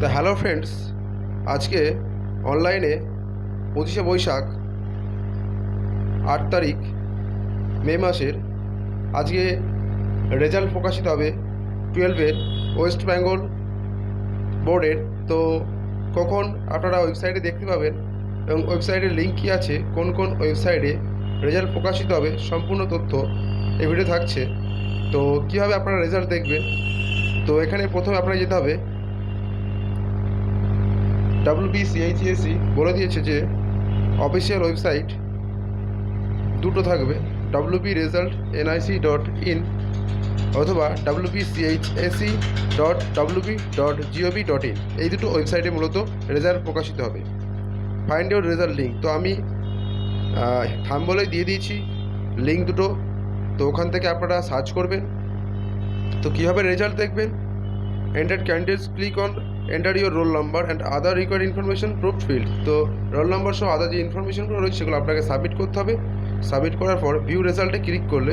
তা hello friends আজকে অনলাইনে পঁচিশে বৈশাখ আট তারিখ, মে মাসের আজকে রেজাল্ট প্রকাশিত হবে টুয়েলভের ওয়েস্ট বেঙ্গল বোর্ডের তো কখন আপনারা ওয়েবসাইটে দেখতে পাবেন এবং ওয়েবসাইটের লিঙ্ক কী আছে, কোন কোন ওয়েবসাইটে রেজাল্ট প্রকাশিত হবে, সম্পূর্ণ তথ্য এই ভিডিও থাকছে। তো কীভাবে আপনারা রেজাল্ট দেখবেন? তো এখানে প্রথমে আপনারা যেতে হবে ডাব্লিউবিসিএইচএসি বলে দিয়েছে যে অফিসিয়াল ওয়েবসাইট দুটো থাকবে WB result NIC dot in অথবা WBCHSE dot WB dot GOV dot in এই দুটো ওয়েবসাইটে মূলত রেজাল্ট প্রকাশিত হবে। ফাইন্ড ইউর রেজাল্ট লিঙ্ক তো আমি থাম বলে দিয়ে দিয়েছি। লিঙ্ক দুটো। তো ওখান থেকে আপনারা সার্চ করবেন। তো কীভাবে রেজাল্ট দেখবেন? Enter candidates click on enter your roll number and other required information proof field তো রোল নাম্বার সহ আদার যে ইনফরমেশনগুলো রয়েছে সেগুলো আপনাকে সাবমিট করতে হবে। সাবমিট করার পর ভিউ রেজাল্টে ক্লিক করলে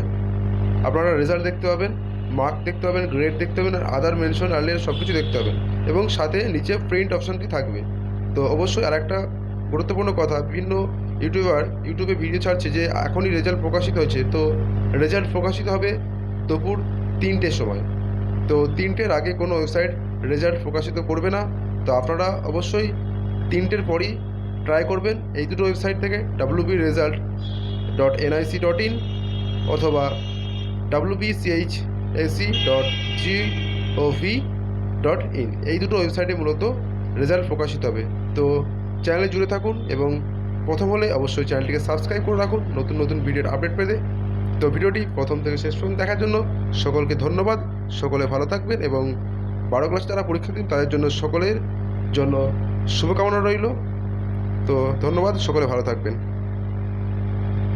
আপনারা রেজাল্ট দেখতে পাবেন মার্ক দেখতে পাবেন গ্রেড দেখতে পাবেন, আর আদার মেনশন আর্লিয়ার সব কিছু দেখতে পাবেন। এবং সাথে নিচে প্রিন্ট অপশানটি থাকবে। তো অবশ্যই আর একটা গুরুত্বপূর্ণ কথা, বিভিন্ন ইউটিউবার ইউটিউবে ভিডিও ছাড়ছে যে এখনই রেজাল্ট প্রকাশিত হয়েছে। তো রেজাল্ট প্রকাশিত হবে দুপুর তিনটের সময়। তো তিনটের আগে কোনো ওয়েবসাইট রেজাল্ট প্রকাশিত করবে না, তো আপনারা অবশ্যই তিনটের পরই ট্রাই করবেন এই দুটো ওয়েবসাইট থেকে WB result dot NIC dot in অথবা WBCH SE dot G O V dot in এই দুটো ওয়েবসাইটে মূলত রেজাল্ট প্রকাশিত হবে। তো চ্যানেলে জুড়ে থাকুন এবং প্রথম হলে অবশ্যই চ্যানেলটিকে সাবস্ক্রাইব করে রাখুন, নতুন নতুন ভিডিওর আপডেট পেতে। তো ভিডিওটি প্রথম থেকে শেষ পর্যন্ত দেখার জন্য সকলকে ধন্যবাদ, সকলে ভালো থাকবেন এবং বারো ক্লাস যারা পরীক্ষা দিন, তাদের জন্য সকলের জন্য শুভকামনা রইল। তো ধন্যবাদ, সকলে ভালো থাকবেন।